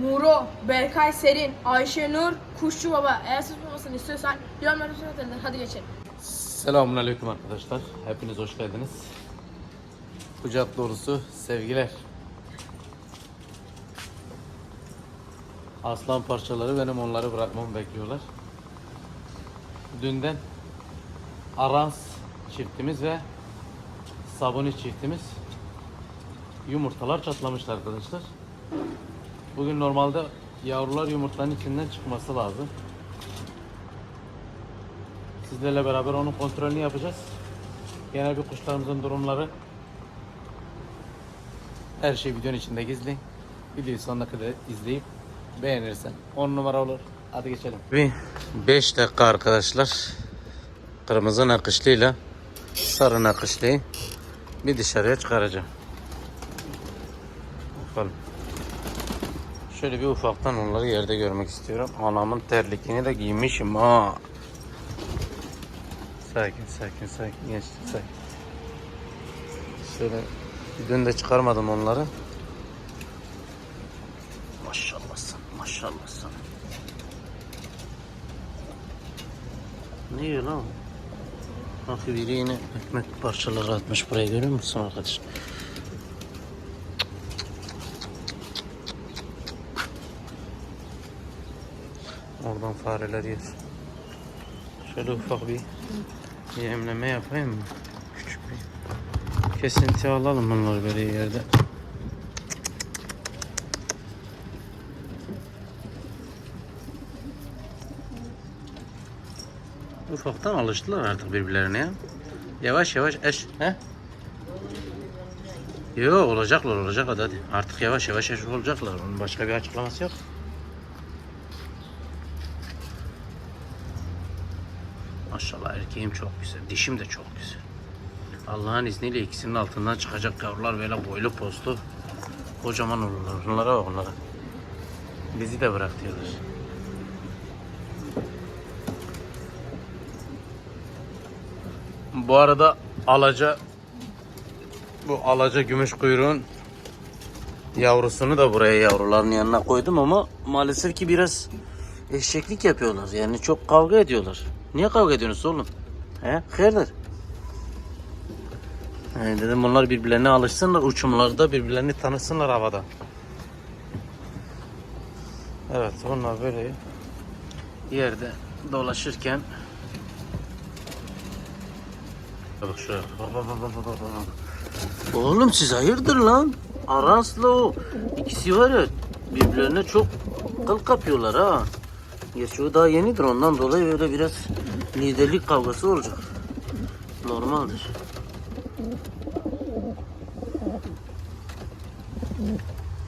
Muro, Berkay Serin, Ayşe Nur, Kuşçu Baba. Eğer siz bulmasını istiyorsan yorumlara atın. Hadi geçelim. Selamun Aleyküm arkadaşlar. Hepiniz hoş geldiniz. Kucak dolusu sevgiler. Aslan parçaları benim onları bırakmamı bekliyorlar. Dünden Arans çiftimiz ve Sabuni çiftimiz yumurtalar çatlamıştı arkadaşlar. Bugün normalde yavrular yumurtanın içinden çıkması lazım. Sizlerle beraber onun kontrolünü yapacağız. Genel bir kuşlarımızın durumları. Her şey videonun içinde gizli. Videoyu sonuna kadar izleyip beğenirsen 10 numara olur. Hadi geçelim. Bir 5 dakika arkadaşlar. Kırmızı nakışlıyla sarı nakışlıyı bir dışarıya çıkaracağım. Bakalım. Şöyle bir ufaktan onları yerde görmek istiyorum. Anamın terlikini de giymişim ha. Sakin sakin sakin gençler sakin. Şöyle dün de çıkarmadım onları. Maşallah sana maşallah sana. Ne yiyor lan? Bak biri yine ekmek parçaları atmış buraya görüyor musun arkadaş? Oradan fareler yer. Şöyle ufak bir yemleme yapayım mı? Küçük bir kesinti alalım bunları böyle yerde. Ufaktan alıştılar artık birbirlerine ya. Yavaş yavaş eş. He? Yo olacaklar olacak hadi hadi. Artık yavaş yavaş eş olacaklar. Onun başka bir açıklaması yok. Maşallah erkeğim çok güzel. Dişim de çok güzel. Allah'ın izniyle ikisinin altından çıkacak yavrular böyle boylu postlu. Kocaman olurlar. Onlara bak onlara. Bizi de bırak diyorlar. Bu arada alaca bu alaca gümüş kuyruğun yavrusunu da buraya yavruların yanına koydum ama maalesef ki biraz eşeklik yapıyorlar. Yani çok kavga ediyorlar. Niye kavga ediyorsunuz oğlum? He? Hayırdır? Yani dedim bunlar birbirlerine alışsınlar uçumlarda birbirlerini tanısınlar havada. Evet onlar böyle yerde dolaşırken Bak şuraya. Oğlum siz hayırdır lan? Arans'la o ikisi var ya birbirlerine çok kıl kapıyorlar ha. Gerçi o daha yenidir ondan dolayı öyle biraz liderlik kavgası olacak. Normaldir.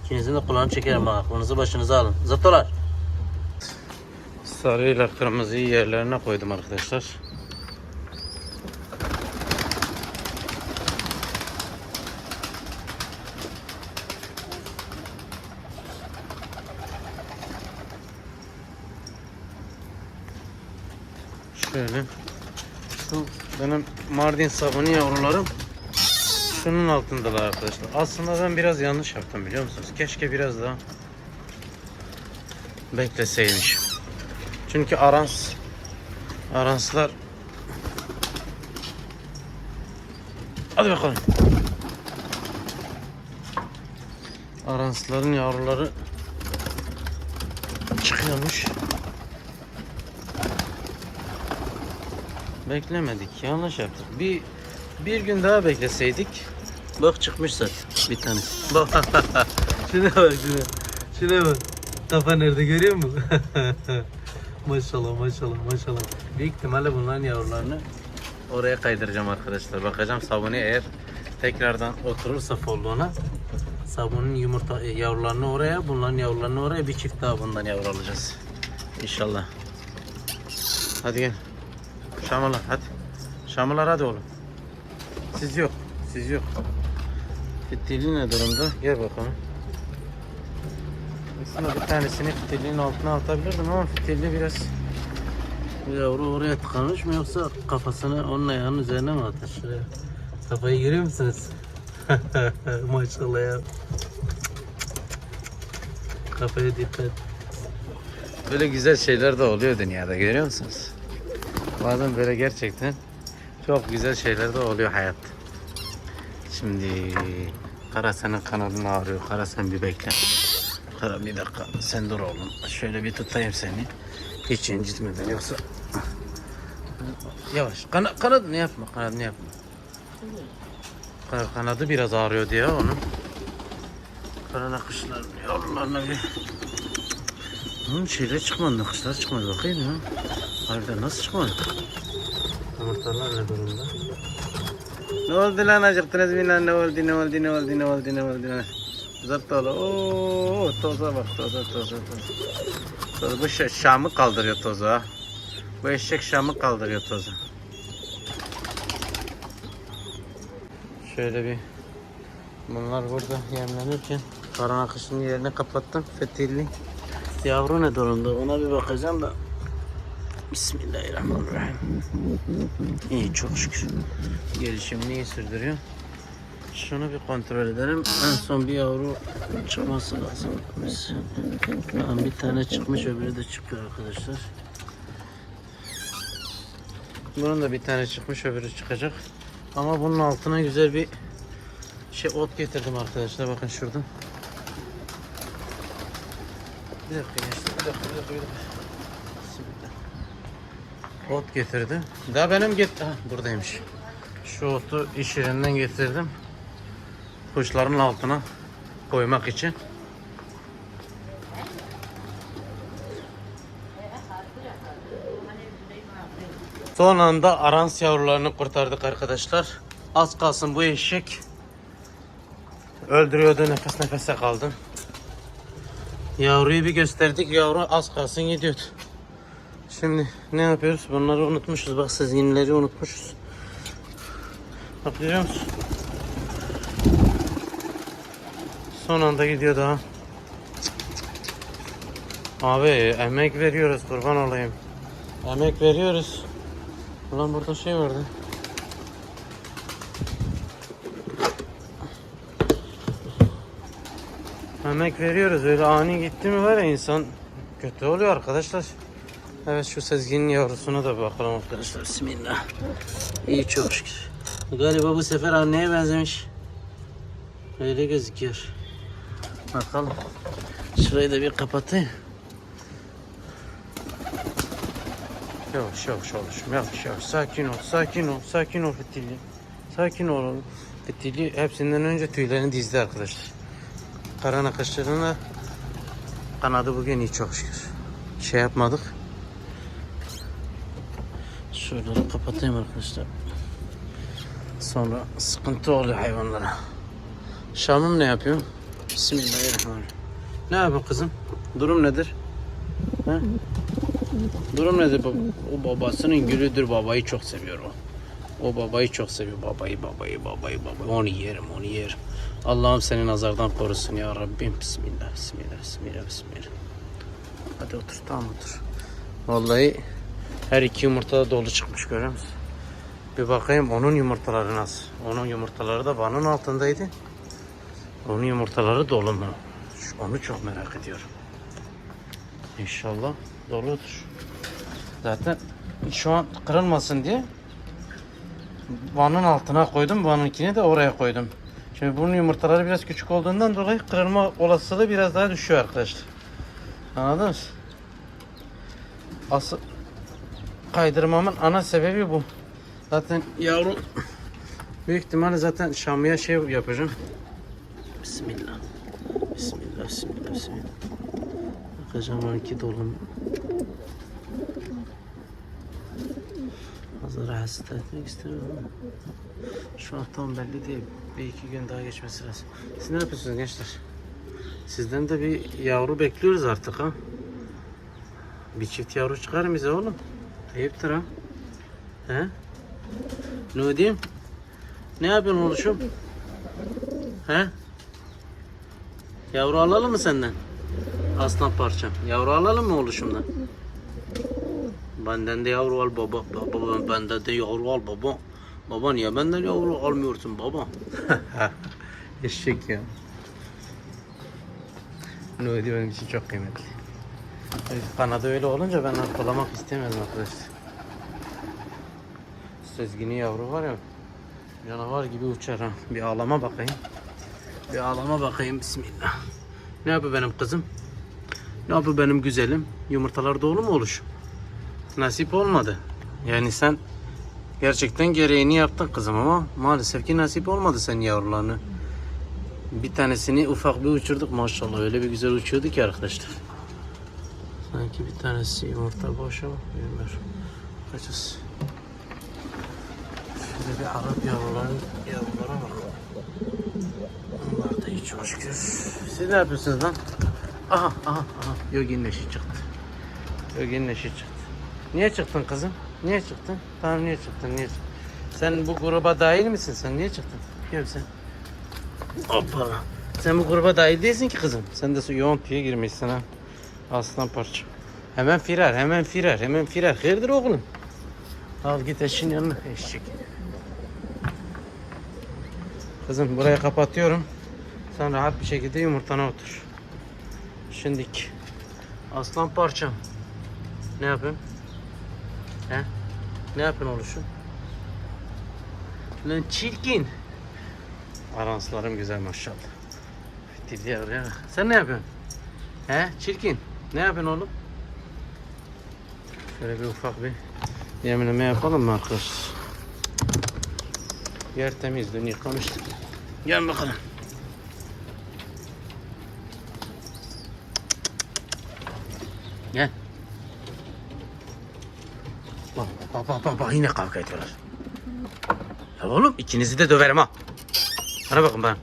İkinizin de kulağını çekerim ha. Aklınızı başınıza alın. Zıptolar. Sarı ile kırmızıyı yerlerine koydum arkadaşlar. Şöyle. Şu benim Mardin sabunu yavrularım şunun altındalar arkadaşlar. Aslında ben biraz yanlış yaptım biliyor musunuz? Keşke biraz daha bekleseymişim. Çünkü arans aranslar Hadi bakalım. Aransların yavruları çıkıyormuş. Beklemedik. Yanlış yaptık. Bir bir gün daha bekleseydik. Bak çıkmış zaten bir tane. Bak. şuna bak şuna. Şuna bak. Kafa nerede görüyor musun? maşallah maşallah maşallah. Büyük ihtimalle bunların yavrularını oraya kaydıracağım arkadaşlar. Bakacağım sabuni eğer tekrardan oturursa folluğuna sabunun yumurta e, yavrularını oraya, bunların yavrularını oraya bir çift daha bundan yavru alacağız. İnşallah. Hadi gel. Şamalar hadi. Şamalar hadi oğlum. Siz yok. Siz yok. Fitili ne durumda? Gel bakalım. Aslında bir tanesini fitilinin altına atabilirdim ama fitilli biraz yavru oraya tıkanmış mı yoksa kafasını onun ayağının üzerine mi atar? Şuraya. Kafayı görüyor musunuz? Maşallah ya. Kafaya dikkat. Böyle güzel şeyler de oluyor dünyada görüyor musunuz? Bazen böyle gerçekten çok güzel şeyler de oluyor hayatta. Şimdi Kara senin kanadın ağrıyor. Kara sen bir bekle. Kara bir dakika sen dur oğlum. Şöyle bir tutayım seni. Hiç incitmeden yoksa. Yavaş. Kana, kanadını yapma. Kanadını yapma. Kanadı biraz ağrıyor diye onun. Kara nakışlar yavrularına bir... Bunun şeyler çıkmadı, nakışlar çıkmadı. Bakayım ya. Harbiden nasıl çıkmadı? Yumurtalar ne durumda? Ne oldu lan acıktınız mı lan? Ne oldu ne oldu ne oldu ne oldu ne oldu ne Zırt oğlu ooo toza bak toza toza toza. Toza bu şey, Şam'ı kaldırıyor toza. Bu eşek Şam'ı kaldırıyor toza. Şöyle bir Bunlar burada yemlenirken Karan akışının yerini kapattım. Fethilli Yavru ne durumda? Ona bir bakacağım da Bismillahirrahmanirrahim. İyi çok şükür. Gelişimini iyi sürdürüyor Şunu bir kontrol edelim. En son bir yavru çıkması lazım. Tamam bir tane çıkmış öbürü de çıkıyor arkadaşlar. Bunun da bir tane çıkmış öbürü çıkacak. Ama bunun altına güzel bir şey ot getirdim arkadaşlar. Bakın şurada bir dakika bir dakika, bir dakika, bir dakika. Ot getirdim. Daha benim get... Ha, buradaymış. Şu otu iş yerinden getirdim. Kuşların altına koymak için. Son anda arans yavrularını kurtardık arkadaşlar. Az kalsın bu eşek öldürüyordu nefes nefese kaldım. Yavruyu bir gösterdik. Yavru az kalsın gidiyordu. Şimdi ne yapıyoruz? Bunları unutmuşuz. Bak sezginleri unutmuşuz. Bak görüyor musun? Son anda gidiyor daha. Abi emek veriyoruz kurban olayım. Emek veriyoruz. Ulan burada şey vardı. Emek veriyoruz öyle ani gitti mi var ya insan kötü oluyor arkadaşlar. Evet şu sezginin yavrusuna da bakalım arkadaşlar. Bismillah. İyi çok şükür. Galiba bu sefer anneye benzemiş. Öyle gözüküyor. Bakalım. Şurayı da bir kapatayım. Yavaş yavaş oluşum yavaş yavaş sakin ol sakin ol sakin ol Fetili. Sakin ol oğlum. Hepsinden önce tüylerini dizdi arkadaşlar. Kara nakışlarına kanadı bugün iyi çok şükür. Şey yapmadık. Şöyle kapatayım arkadaşlar. Sonra sıkıntı oluyor hayvanlara. Şam'ım ne yapıyor? Bismillahirrahmanirrahim. Ne yapıyor kızım? Durum nedir? Ha? Durum nedir? O babasının gülüdür. Babayı çok seviyor o. O babayı çok seviyor. Babayı, babayı, babayı, babayı. Onu yerim, onu yerim. Allah'ım seni nazardan korusun ya Rabbim. Bismillah, bismillah, bismillah, bismillah. Hadi otur, tamam otur. Vallahi her iki yumurta da dolu çıkmış görüyor musun? Bir bakayım onun yumurtaları nasıl? Onun yumurtaları da vanın altındaydı. Onun yumurtaları dolu mu? Onu çok merak ediyorum. İnşallah doludur. Zaten şu an kırılmasın diye vanın altına koydum. Vanınkini de oraya koydum. Şimdi bunun yumurtaları biraz küçük olduğundan dolayı kırılma olasılığı biraz daha düşüyor arkadaşlar. Anladınız? Asıl kaydırmamın ana sebebi bu. Zaten yavru büyük ihtimalle zaten Şam'ya şey yapacağım. Bismillah. Bismillah, bismillah, bismillah. Bakacağım onunki dolu mu? Fazla rahatsız etmek istemiyorum şu an tam belli değil. Bir iki gün daha geçmesi lazım. Siz ne yapıyorsunuz gençler? Sizden de bir yavru bekliyoruz artık ha. Bir çift yavru çıkar bize oğlum. Ayıptır ha. He? Ne diyeyim? Ne yapıyorsun oğluşum? He? Yavru alalım mı senden? Aslan parçam. Yavru alalım mı oğluşumdan? Benden de yavru al baba. Baba benden de yavru al baba. Baba niye benden yavru almıyorsun baba? Eşek ya. Nuri benim için çok kıymetli. Evet, Kanadı öyle olunca ben arpalamak istemedim arkadaşlar. Sezgini yavru var ya canavar gibi uçar ha. Bir ağlama bakayım. Bir ağlama bakayım bismillah. Ne yapıyor benim kızım? Ne yapıyor benim güzelim? Yumurtalar dolu mu oluş? Nasip olmadı. Yani sen gerçekten gereğini yaptın kızım ama maalesef ki nasip olmadı sen yavrularını. Bir tanesini ufak bir uçurduk maşallah. Öyle bir güzel uçuyordu ki arkadaşlar. Sanki bir tanesi yumurta boş ama bilmiyorum. Kaçız. Şöyle bir Arap yavruların yavrulara bak. Onlar da hiç hoş şükür. Siz ne yapıyorsunuz lan? Aha aha aha. Yogi'nin eşi çıktı. Yogi'nin eşi çıktı. Niye çıktın kızım? Niye çıktın? Tamam niye çıktın? Niye çıktın? Sen bu gruba dahil misin? Sen niye çıktın? Gel sen. Hoppala. Sen bu gruba dahil değilsin ki kızım. Sen de yoğun tüye girmişsin ha. Aslan parça. Hemen firar, hemen firar, hemen firar. Hayırdır oğlum? Al git eşin yanına. Eşek. Kızım burayı kapatıyorum. Sen rahat bir şekilde yumurtana otur. Şimdiki. Aslan parçam. Ne yapıyorsun? He? Ne yapıyorsun oluşum? Lan çirkin. Aranslarım güzel maşallah. Ya. ya. Sen ne yapıyorsun? He? Çirkin. Ne yapıyorsun oğlum? Şöyle bir ufak bir yemleme yapalım mı arkadaşlar? Yer temiz dün yıkamıştık. Gel bakalım. Gel. Bak bak bak bak, bak yine kavga ediyorlar. Ya oğlum ikinizi de döverim ha. Bana bakın bana.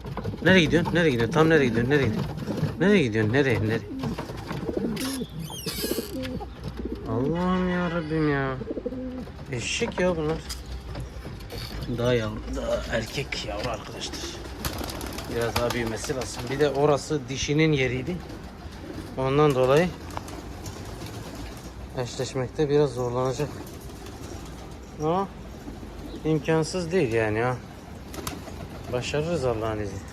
Nereye gidiyorsun? Nereye gidiyorsun? Tam nereye gidiyorsun? Nereye gidiyorsun? Nereye gidiyorsun? Nereye? Nereye? Allah'ım Rabbim ya. Eşek ya bunlar. Daha yavru, daha erkek yavru arkadaşlar. Biraz daha büyümesi lazım. Bir de orası dişinin yeriydi. Ondan dolayı eşleşmekte biraz zorlanacak. Ama imkansız değil yani ha. Başarırız Allah'ın izniyle.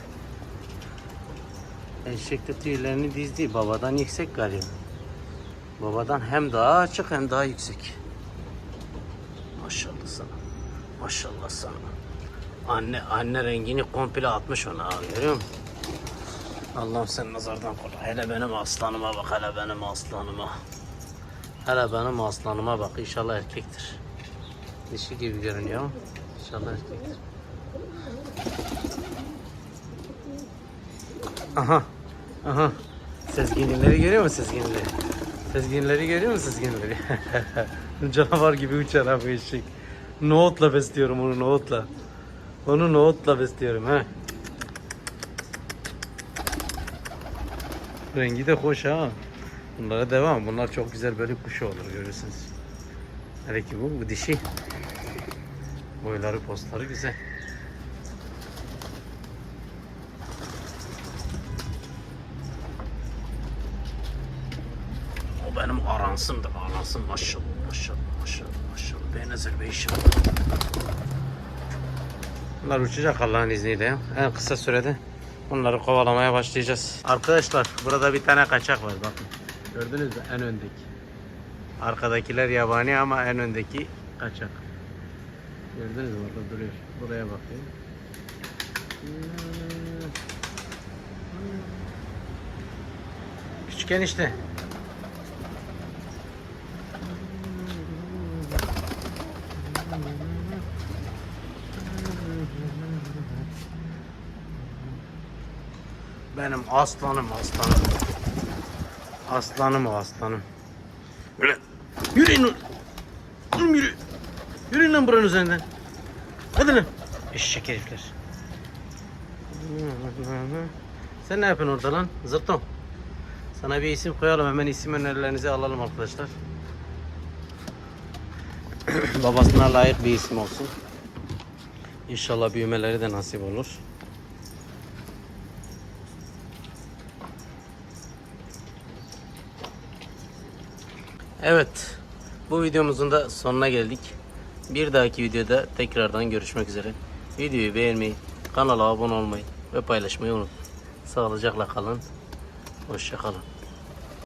Eşek de tüylerini dizdi. Babadan yüksek galiba. Babadan hem daha açık hem daha yüksek. Maşallah sana. Maşallah sana. Anne anne rengini komple atmış ona abi görüyor musun? Allah'ım sen nazardan koru. Hele benim aslanıma bak hele benim aslanıma. Hele benim aslanıma bak inşallah erkektir. Dişi gibi görünüyor ama inşallah erkektir. Aha. Aha. Sezginleri görüyor musun sezginleri? Sezginleri görüyor musun sezginleri? Canavar gibi uçar abi eşek. Nohutla besliyorum onu nohutla. Onu nohutla besliyorum ha. Rengi de hoş ha. Bunlara devam. Bunlar çok güzel böyle kuşu olur görürsünüz. Hele ki bu, bu dişi. Boyları postları güzel. Benim aransımdır. Aransım maşallah maşallah maşallah maşallah. Bir işim. Bunlar uçacak Allah'ın izniyle. En kısa sürede bunları kovalamaya başlayacağız. Arkadaşlar burada bir tane kaçak var bakın. Gördünüz mü en öndeki. Arkadakiler yabani ama en öndeki kaçak. Gördünüz mü orada duruyor. Buraya bakayım. Küçük enişte. Benim aslanım aslanım. Aslanım o aslanım. Yürü. Yürüyün. Oğlum yürü. Yürüyün lan buranın üzerinden. Hadi lan. Eşek herifler. Sen ne yapıyorsun orada lan? Zırtom. Sana bir isim koyalım. Hemen isim önerilerinizi alalım arkadaşlar. Babasına layık bir isim olsun. İnşallah büyümeleri de nasip olur. Evet. Bu videomuzun da sonuna geldik. Bir dahaki videoda tekrardan görüşmek üzere. Videoyu beğenmeyi, kanala abone olmayı ve paylaşmayı unutmayın. Sağlıcakla kalın. Hoşçakalın.